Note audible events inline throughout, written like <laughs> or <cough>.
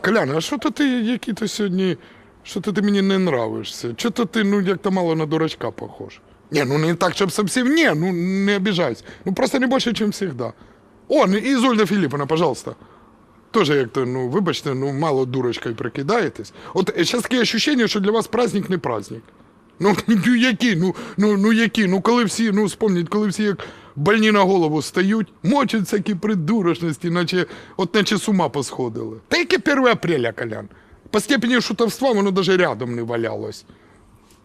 Так, а що то ти, який ти сьогодні, що то ти мені не нравишся? Чого то ти, ну, як-то мало на дурачка похож? Ні, ну не так, щоб совсем, ні, ну не обижайся. Ну просто не більше, ніж завжди. О, ну, Ізольда Філіпповна, пожалуйста. Тоже як-то, ну, вибачте, ну, мало дурочкою прикидаєтесь. От зараз таке ощущення, що для вас праздник не праздник. Ну, <laughs> ну які, ну, ну, ну які, ну коли всі, ну спомніть, коли всі як больні на голову стають, мочать всякі придурочності, наче, от наче з ума посходили. Та яке 1 апреля, Колян? По степені шутовства воно даже рядом не валялось.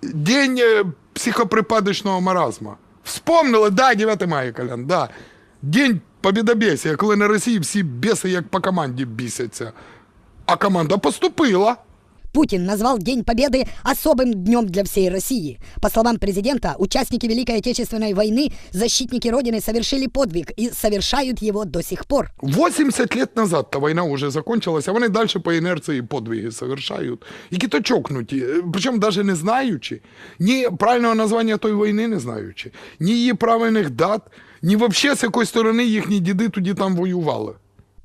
День е, психоприпадочного маразма. Вспомнили, да, 9 мая, Колян, да. День побідобєсія, коли на Росії всі біси як по команді бісяться. А команда поступила. Путин назвал День Победы особым днем для всей России. По словам президента, участники Великой Отечественной войны, защитники Родины совершили подвиг и совершают его до сих пор. 80 лет назад та війна вже закончилась, а вони далі по інерції подвиги совершають. Які то чокнуті, е, причому навіть не знаючи, ні правильного названня тої війни не знаючи, ні її правильних дат, ні взагалі з якої сторони їхні діди тоді там воювали.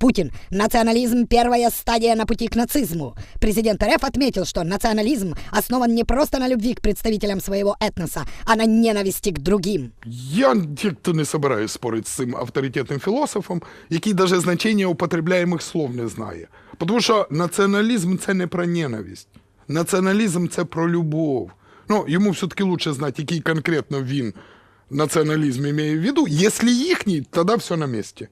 Путин. Национализм – первая стадия на пути к нацизму. Президент РФ отметил, что национализм основан не просто на любви к представителям своего этноса, а на ненависти к другим. Я як-то не собираюсь спорити з цим авторитетним філософом, який навіть значення употребляємих слов не знає. Тому що націоналізм це не про ненависть. Націоналізм це про любов. Ну, йому все-таки лучше знати, який конкретно він націоналізм має в виду. Якщо їхній, тоді все на місці.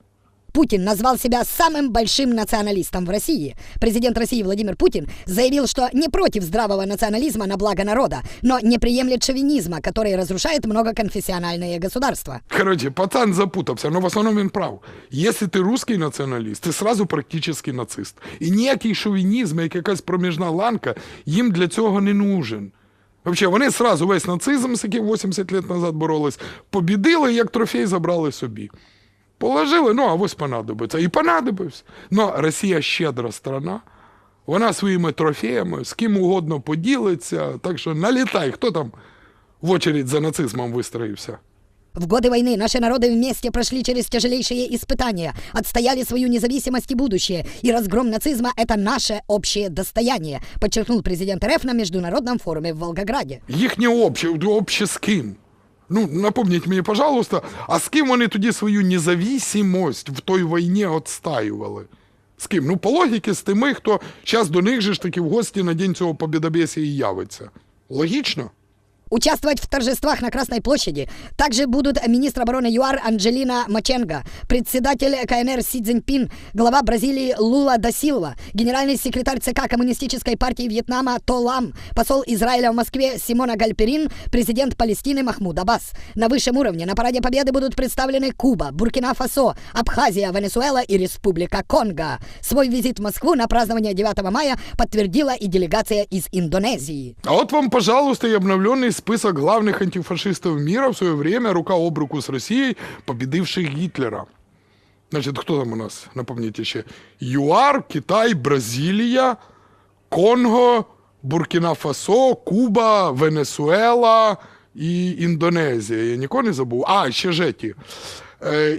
Путин назвал себя самым большим националистом в России. Президент России Владимир Путин заявил, что не против здравого национализма на благо народа, но не приемлет шовинизма, который разрушает многоконфессиональные государства. Короче, пацан запутався, но в основном він прав. Якщо ти русський націоналіст, ти сразу практично нацист. І ніякий шовінізм, як якась проміжна ланка, їм для цього не нужен. Взагалі, вони сразу весь нацизм, з яким 80 років назад боролись, побідили, як трофей забрали собі. Положили, ну а ось понадобиться. І понадобився. Ну, Росія щедра страна. Вона своїми трофеями з ким угодно поділиться. Так що налітай, хто там в очередь за нацизмом вистроївся. В годы войны наши народы вместе прошли через тяжелейшие испытания, отстояли свою независимость и будущее, и разгром нацизма – это наше общее достояние, подчеркнул президент РФ на Международном форуме в Волгограде. Їхнє обще, обще з ким? Ну, напомніть мені, пожалуйста, а з ким вони тоді свою независимость в той війні відстаювали? З ким? Ну, по логіки, з тими, хто зараз до них же ж таки в гості на день цього побідобєсія і явиться. Логічно? Участвовать в торжествах на Красной площади также будут министр обороны ЮАР Анджелина Маченго, председатель КНР Си Цзиньпин, глава Бразилии Лула да Силва, генеральный секретарь ЦК Коммунистической партии Вьетнама То Лам, посол Израиля в Москве Симона Гальперин, президент Палестины Махмуд Аббас. На высшем уровне на параде Победы будут представлены Куба, Буркина-Фасо, Абхазия, Венесуэла и Республика Конго. Свой визит в Москву на празднование 9 мая подтвердила и делегация из Индонезии. А от вам, пожалуйста, и обновленный список главных антифашистов мира в свое время рука об руку с Россией, победивших Гитлера. Значит, кто там у нас? Напомните еще. ЮАР, Китай, Бразилия, Конго, Буркіна-Фасо, Куба, Венесуела і Індонезія. Я нікого не забув. А, ще же ті. Е,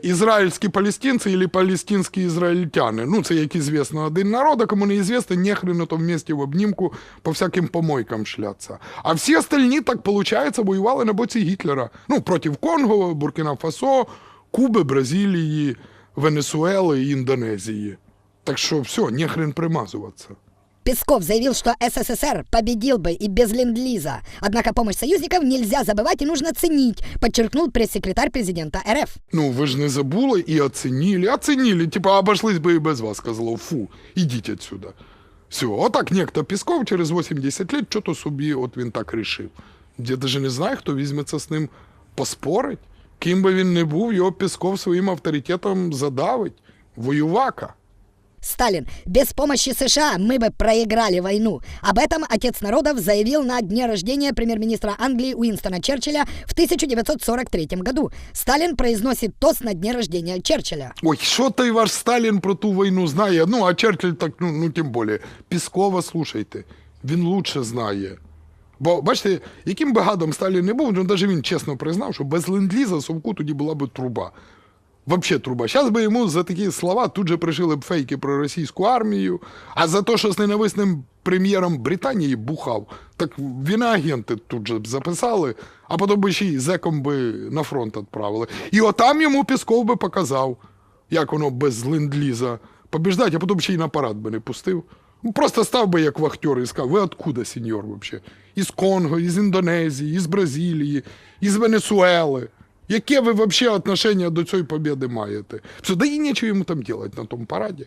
ізраїльські палестинці або палестинські ізраїльтяни. Ну, це, як известно, один народ, а кому не известно, нехрен то вместе в обнімку по всяким помойкам шляться. А всі остальні, так получается, воювали на боці Гітлера. Ну, проти Конго, Буркіна-Фасо, Куби, Бразилії, Венесуели і Індонезії. Так що все, нехрен примазуватися. Песков заявил, что СССР победил бы и без ленд-лиза. Однако помощь союзников нельзя забывать и нужно ценить, подчеркнул пресс-секретарь президента РФ. Ну, ви ж не забули і оцінили. Оцінили, типа, обошлись би і без вас, казало. Фу, ідіть отсюда. Все, отак некто Песков через 80 лет що-то собі, от він так рішив. Я даже не знаю, хто візьметься з ним поспорить. Ким би він не був, його Песков своїм авторитетом задавить. Воювака. Сталин, без помощи США мы бы проиграли войну. Об этом отец народов заявил на дне рождения премьер-министра Англии Уинстона Черчилля в 1943 году. Сталин произносит тост на дне рождения Черчилля. Ой, що той ваш Сталін про ту війну знає? Ну, а Черчилль так, ну, ну тим більше. Піскова, слушайте, він лучше знає. Бо, бачите, яким би гадом Сталін не був, ну навіть він чесно признав, що без ленд-ліза Совку тоді була би труба. Вообще труба. Зараз би йому за такі слова тут же пришили б фейки про російську армію, а за те, що з ненависним прем'єром Британії бухав, так він агенти тут же б записали, а потім би ще й зеком би на фронт відправили. І отам йому Пісков би показав, як воно без ленд-ліза побіждать, а потім ще й на парад би не пустив. Ну, Просто став би як вахтер і сказав, ви откуда, сеньор, вообще? Із Конго, із Індонезії, із Бразилії, із Венесуели. Яке ви взагалі отношення до цієї побіди маєте? Все, да і нічого йому там робити на тому параді.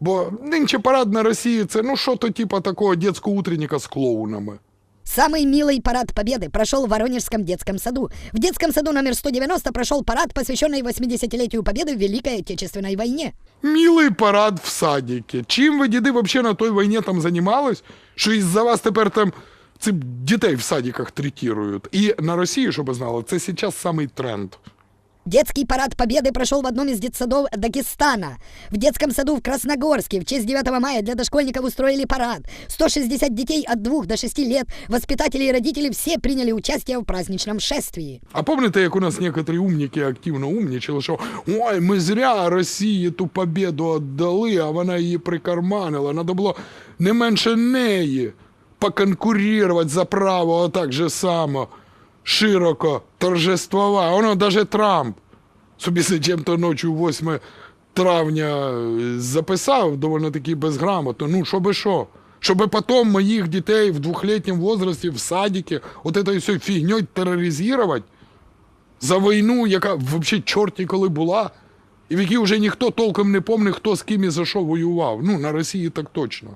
Бо нинче парад на Росії це ну що то типа такого дитячого утренника з клоунами. Самый милый парад Победы прошел в Воронежском детском саду. В детском саду номер 190 прошел парад, посвященный 80-летию Победы в Великой Отечественной войне. Мілий парад в садіки. Чим ви, діди, взагалі на той війні там займались, що із-за вас тепер там ці дітей в садиках третірують. І на Росії, щоб ви знали, це зараз самий тренд. Детский парад Победы прошел в одном из детсадов Дагестана. В детском саду в Красногорске в честь 9 мая для дошкольников устроили парад. 160 детей от 2 до 6 лет, воспитатели и родители все приняли участие в праздничном шествии. А помните, як у нас некоторі умники активно умнічали, що ой, ми зря Росії ту побіду віддали, а вона її прикарманила. Надо було не менше неї Поконкурувати за право отак же само широко торжествувати. Воно даже Трамп собі зачем-то ночі 8 травня е, записав доволі таки безграмотно. Ну, щоби що? Щоб потім моїх дітей в двохлітньому возрасті в садике от этой всей фігньою тероризувати за війну, яка взагалі чорті коли була, і в якій вже ніхто толком не помне, хто з ким і за що воював. Ну, на Росії так точно.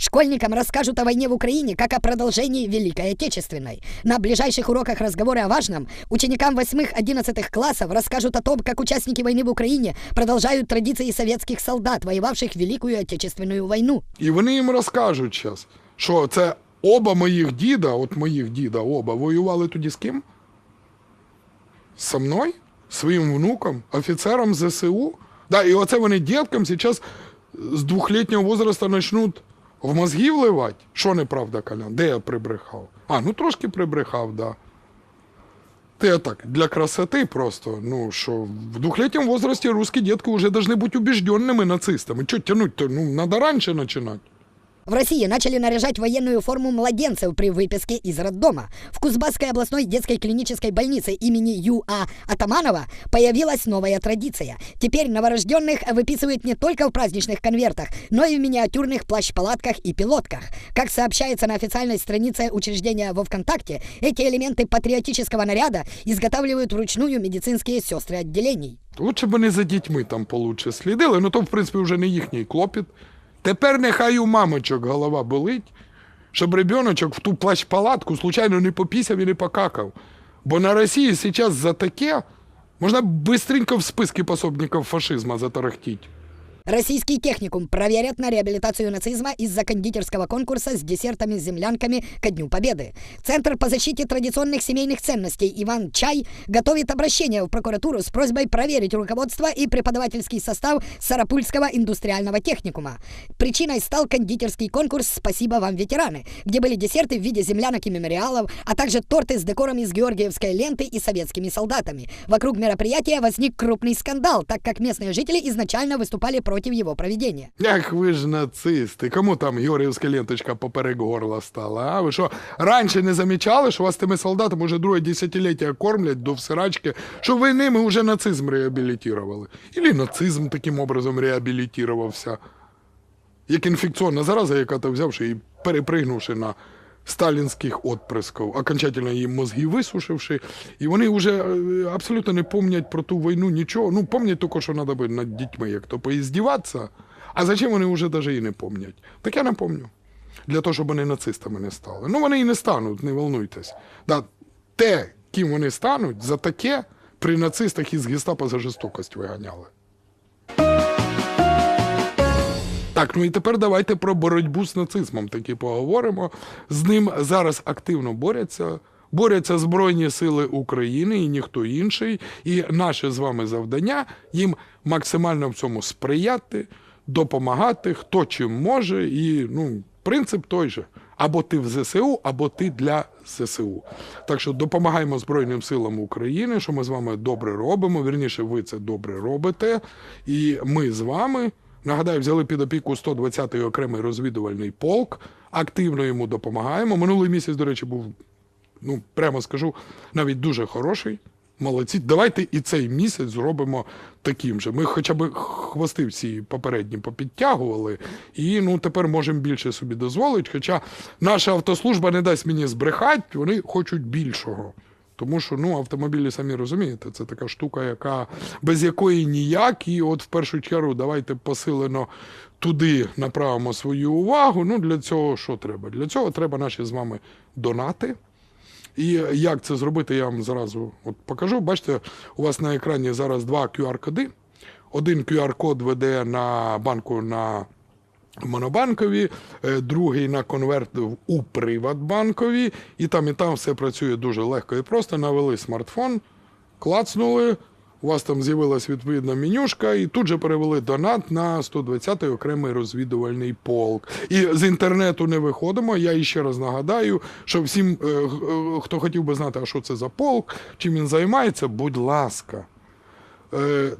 Школьникам расскажут о войне в Украине как о продолжении Великой Отечественной. На ближайших уроках разговоры о важном ученикам 8-11 классов расскажут о том, как участники войны в Украине продолжают традиции советских солдат, воевавших в Великую Отечественную войну. І вони їм розкажуть зараз, що це оба моїх діда, от моїх діда, оба, воювали тоді з ким? Со мною? Своїм внуком, офіцером ЗСУ. Да, і оце вони діткам зараз з двохлітнього возрасту почнуть в мозги вливати. Що неправда, Колян? Де я прибрехав? А, ну трошки прибрехав, да. Ти так, для красоти просто, ну, що в двухлетнем возрасте русские детки уже должны быть убежденными нацистами. Что тянуть-то? Ну, надо раньше начинать. В России начали наряжать военную форму младенцев при выписке из роддома. В Кузбасской областной детской клинической больнице имени Ю.А. Атаманова появилась новая традиция. Теперь новорожденных выписывают не только в праздничных конвертах, но и в миниатюрных плащ-палатках и пилотках. Как сообщается на официальной странице учреждения во ВКонтакте, эти элементы патриотического наряда изготавливают вручную медицинские сестры отделений. Лучше б вони за дітьми там получше слідили, ну то, в принципі, вже не їхній клопіт. Тепер нехай у мамочок голова болить, щоб ребеночок в ту плащ-палатку случайно не попісяв і не покакав. Бо на Росії зараз за таке можна швидко в списки пособників фашизму затарахтіть. Российский техникум проверят на реабилитацию нацизма из-за кондитерского конкурса с десертами-землянками ко Дню Победы. Центр по защите традиционных семейных ценностей «Иван Чай» готовит обращение в прокуратуру с просьбой проверить руководство и преподавательский состав Сарапульского индустриального техникума. Причиной стал кондитерский конкурс «Спасибо вам, ветераны», где были десерты в виде землянок и мемориалов, а также торты с декором из георгиевской ленты и советскими солдатами. Вокруг мероприятия возник крупный скандал, так как местные жители изначально выступали против его проведения. Як ви ж нацисти, кому там Георгіївська ленточка поперек горла стала? А ви що, раніше не замічали, що вас тими солдатами вже друге десятиліття кормлять до всирачки, що ви ними вже нацизм реабілітували? Ілі нацизм таким образом реабілітувався? Як інфекційна зараза, яка то взявши і перепригнувши на сталінських отприсків, окончательно їм мозги висушивши, і вони вже е, абсолютно не пам'ятають про ту війну нічого. Ну, пам'ятають тільки, що треба над дітьми як то поіздіватися, а зачем вони вже навіть і не пам'ятають. Так я не пам'ятаю. Для того, щоб вони нацистами не стали. Ну, вони і не стануть, не волнуйтесь. Да, те, ким вони стануть, за таке при нацистах із гестапо за жорстокость виганяли. Так, ну і тепер давайте про боротьбу з нацизмом таки поговоримо. З ним зараз активно борються. Борються Збройні Сили України і ніхто інший. І наше з вами завдання їм максимально в цьому сприяти, допомагати, хто чим може. І ну, принцип той же. або ти в ЗСУ, або ти для ЗСУ. Так що допомагаємо Збройним силам України, що ми з вами добре робимо. Вірніше, ви це добре робите. І ми з вами. Нагадаю, взяли під опіку 120-й окремий розвідувальний полк, активно йому допомагаємо. Минулий місяць, до речі, був, ну прямо скажу, навіть дуже хороший. Молодці. Давайте і цей місяць зробимо таким же. Ми хоча б хвости всі попередні попідтягували, і ну тепер можемо більше собі дозволити. Хоча наша автослужба не дасть мені збрехати, вони хочуть більшого. Тому що ну, автомобілі, самі розумієте, це така штука, яка без якої ніяк. І от в першу чергу давайте посилено туди направимо свою увагу. Ну, для цього що треба? Для цього треба наші з вами донати. І як це зробити, я вам зразу от покажу. Бачите, у вас на екрані зараз два QR-коди. Один QR-код веде на банку на Монобанкові, е, другий на конверт у Приватбанкові, і там і там все працює дуже легко і просто. Навели смартфон, клацнули, у вас там з'явилась відповідна менюшка, і тут же перевели донат на 120-й окремий розвідувальний полк. І з інтернету не виходимо. Я іще раз нагадаю, що всім, е, е, хто хотів би знати, а що це за полк, чим він займається, будь ласка. Е,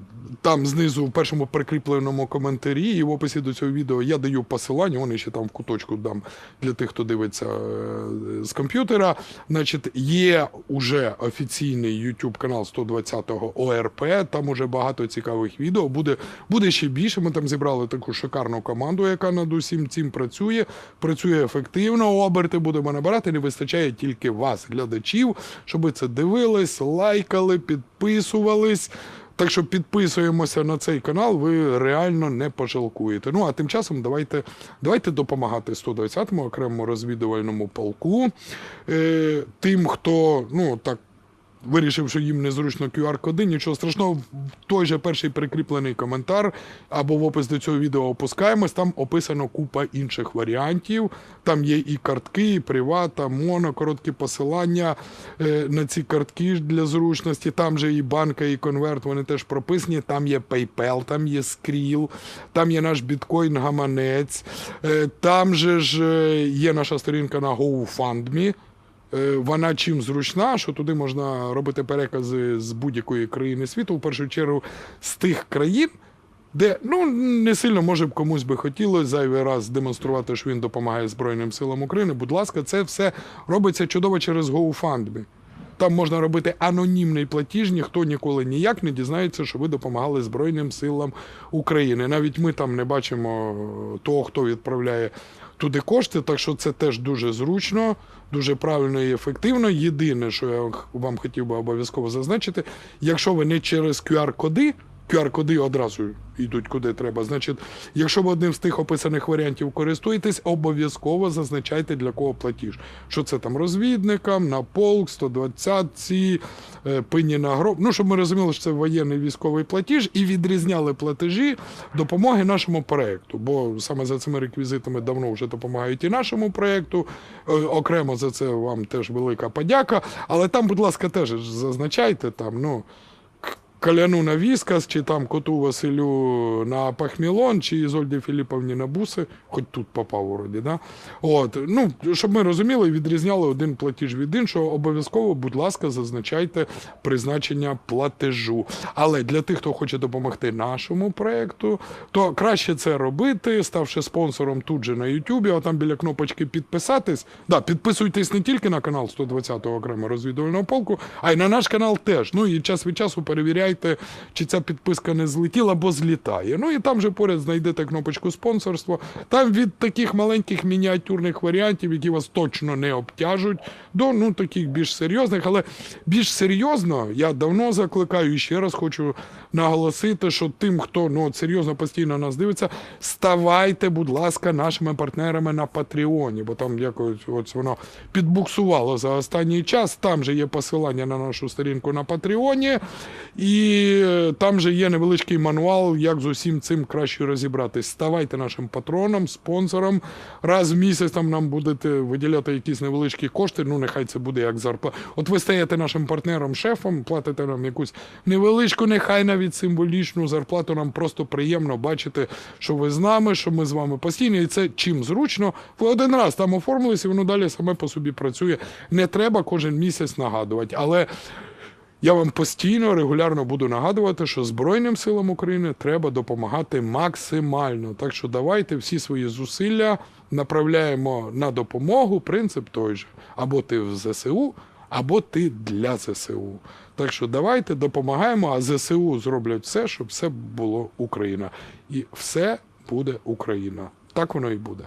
Там знизу в першому прикріпленому коментарі і в описі до цього відео я даю посилання, вони ще там в куточку дам для тих, хто дивиться е, з комп'ютера. Значить, є уже офіційний YouTube канал 120-го ОРП, там уже багато цікавих відео. Буде, буде ще більше. Ми там зібрали таку шикарну команду, яка над усім цим працює. Працює ефективно. Оберти будемо набирати. Не вистачає тільки вас, глядачів, щоб це дивились, лайкали, підписувались. Так що підписуємося на цей канал, ви реально не пожалкуєте. Ну а тим часом давайте, давайте допомагати 120-му окремому розвідувальному полку. Е, тим, хто ну так. Вирішив, що їм незручно QR-коди, нічого страшного, той же перший прикріплений коментар або в опис до цього відео опускаємось, там описано купа інших варіантів. Там є і картки, і привата, моно, короткі посилання е, на ці картки для зручності. Там же і банка, і конверт, вони теж прописані. Там є PayPal, там є Skrill, там є наш біткоін гаманець, е, там же ж е, є наша сторінка на GoFundMe. Е, Вона чим зручна, що туди можна робити перекази з будь-якої країни світу, в першу чергу з тих країн, де ну не сильно може б комусь би хотілося зайвий раз демонструвати, що він допомагає Збройним силам України. Будь ласка, це все робиться чудово через GoFundMe. Там можна робити анонімний платіж, ніхто ніколи ніяк не дізнається, що ви допомагали Збройним силам України. Навіть ми там не бачимо того, хто відправляє туди кошти, так що це теж дуже зручно, дуже правильно і ефективно. Єдине, що я вам хотів би обов'язково зазначити, якщо ви не через QR-коди, QR-коди одразу йдуть куди треба. Значить, якщо ви одним з тих описаних варіантів користуєтесь, обов'язково зазначайте для кого платіж. Що це там розвідникам, на полк, 120-ці, е, пині на гроб. Ну, щоб ми розуміли, що це воєнний військовий платіж і відрізняли платежі допомоги нашому проекту. Бо саме за цими реквізитами давно вже допомагають і нашому проекту. Е, Окремо за це вам теж велика подяка. Але там, будь ласка, теж зазначайте там, ну. Каляну на віскас, чи там коту Василю на пахмілон, чи Ізольді Філіповні на буси, хоч тут попав вроді, да? От, ну, щоб ми розуміли відрізняли один платіж від іншого, обов'язково, будь ласка, зазначайте призначення платежу. Але для тих, хто хоче допомогти нашому проекту, то краще це робити, ставши спонсором тут же на Ютубі, а там біля кнопочки підписатись. Да, підписуйтесь не тільки на канал 120-го окремо розвідувального полку, а й на наш канал теж. Ну і час від часу перевіряйте, чи ця підписка не злетіла, бо злітає. Ну і там же поряд знайдете кнопочку спонсорство. Там від таких маленьких мініатюрних варіантів, які вас точно не обтяжуть, до ну таких більш серйозних. Але більш серйозно я давно закликаю і ще раз хочу наголосити, що тим, хто ну серйозно постійно нас дивиться, ставайте, будь ласка, нашими партнерами на Патреоні, бо там якось ось воно підбуксувало за останній час. Там же є посилання на нашу сторінку на Патреоні. І Е, там же є невеличкий мануал, як з усім цим краще розібратись. Ставайте нашим патроном, спонсором. Раз в місяць там нам будете виділяти якісь невеличкі кошти. Ну, нехай це буде як зарплата. От ви стаєте нашим партнером, шефом, платите нам якусь невеличку, нехай навіть символічну зарплату. Нам просто приємно бачити, що ви з нами, що ми з вами постійно. І це чим зручно. Ви один раз там оформилися, воно далі саме по собі працює. Не треба кожен місяць нагадувати. Але я вам постійно, регулярно буду нагадувати, що Збройним силам України треба допомагати максимально. Так що давайте всі свої зусилля направляємо на допомогу. Принцип той же. Або ти в ЗСУ, або ти для ЗСУ. Так що давайте допомагаємо, а ЗСУ зроблять все, щоб все було Україна. І все буде Україна. Так воно і буде.